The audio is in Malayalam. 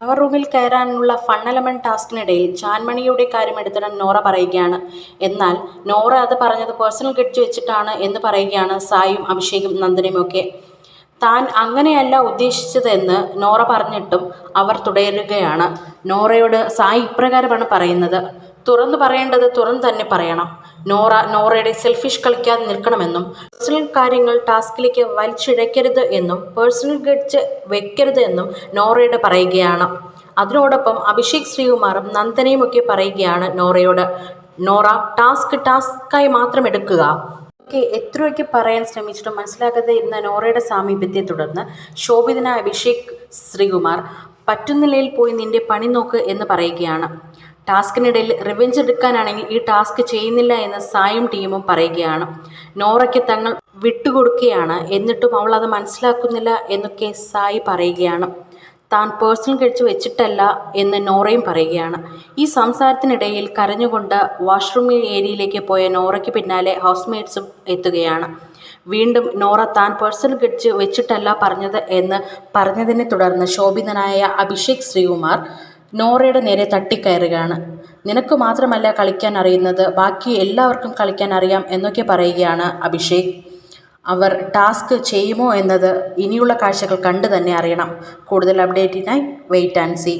പവർ റൂമിൽ കയറാനുള്ള എലമെന്റ് ടാസ്കിനിടയിൽ കാര്യം എടുത്തിടാൻ നോറ പറയുകയാണ്. എന്നാൽ നോറ അത് പറഞ്ഞത് പേഴ്സണൽ ഗ്രഡ്ജ് വെച്ചിട്ടാണ് എന്ന് പറയുകയാണ് സായും അഭിഷേകും നന്ദനയുമൊക്കെ. താൻ അങ്ങനെയല്ല ഉദ്ദേശിച്ചതെന്ന് നോറ പറഞ്ഞിട്ടും അവർ തുടരുകയാണ്. നോറയോട് സായി ഇപ്രകാരമാണ് പറയുന്നത്. തുറന്നു പറയേണ്ടത് തുറന്നു തന്നെ പറയണം. നോറ നോറയുടെ സെൽഫിഷ് കളിക്കാതെ നിൽക്കണമെന്നും പേഴ്സണൽ കാര്യങ്ങൾ ടാസ്കിലേക്ക് വലിച്ചിഴക്കരുത് എന്നും പേഴ്സണൽ ഗഡ്ജ് വെക്കരുത് എന്നും നോറയോട് പറയുകയാണ്. അതിനോടൊപ്പം അഭിഷേക് ശ്രീകുമാറും നന്ദനയും ഒക്കെ പറയുകയാണ് നോറയോട് നോറ ടാസ്ക് ടാസ്ക്കായി മാത്രം എടുക്കുക. ഒക്കെ എത്രയൊക്കെ പറയാൻ ശ്രമിച്ചിട്ടും മനസ്സിലാക്കാതെ ഇരുന്ന നോറയുടെ സാമീപ്യത്തെ തുടർന്ന് ശോഭിതനായ അഭിഷേക് ശ്രീകുമാർ പറ്റുന്നിലയിൽ പോയി നിന്റെ പണി നോക്ക് എന്ന് പറയുകയാണ്. ടാസ്കിനിടയിൽ റിവെഞ്ച് എടുക്കാനാണെങ്കിൽ ഈ ടാസ്ക് ചെയ്യുന്നില്ല എന്ന് സായും ടീമും പറയുകയാണ്. നോറയ്ക്ക് തങ്ങൾ വിട്ടുകൊടുക്കുകയാണ് എന്നിട്ടും അവൾ അത് മനസ്സിലാക്കുന്നില്ല എന്നൊക്കെ സായി പറയുകയാണ്. താൻ പേഴ്സണൽ കഴിച്ച് വെച്ചിട്ടല്ല എന്ന് നോറയും പറയുകയാണ്. ഈ സംസാരത്തിനിടയിൽ കരഞ്ഞുകൊണ്ട് വാഷ്റൂം ഏരിയയിലേക്ക് പോയ നോറയ്ക്ക് പിന്നാലെ ഹൗസ്മേറ്റ്സും എത്തുകയാണ്. വീണ്ടും നോറ താൻ പേഴ്സണൽ കഴിച്ച് വെച്ചിട്ടല്ല പറഞ്ഞത് എന്ന് പറഞ്ഞതിനെ തുടർന്ന് ശോഭിതനായ അഭിഷേക് ശ്രീകുമാർ നോറയുടെ നേരെ തട്ടിക്കയറുകയാണ്. നിനക്ക് മാത്രമല്ല കളിക്കാൻ അറിയുന്നത് ബാക്കി എല്ലാവർക്കും കളിക്കാൻ അറിയാം എന്നൊക്കെ പറയുകയാണ് അഭിഷേക്. അവർ ടാസ്ക് ചെയ്യുമോ എന്നത് ഇനിയുള്ള കാഴ്ചകൾ കണ്ട് തന്നെ അറിയണം. കൂടുതൽ അപ്ഡേറ്റിനായി വെയിറ്റ് ആൻഡ് സീ.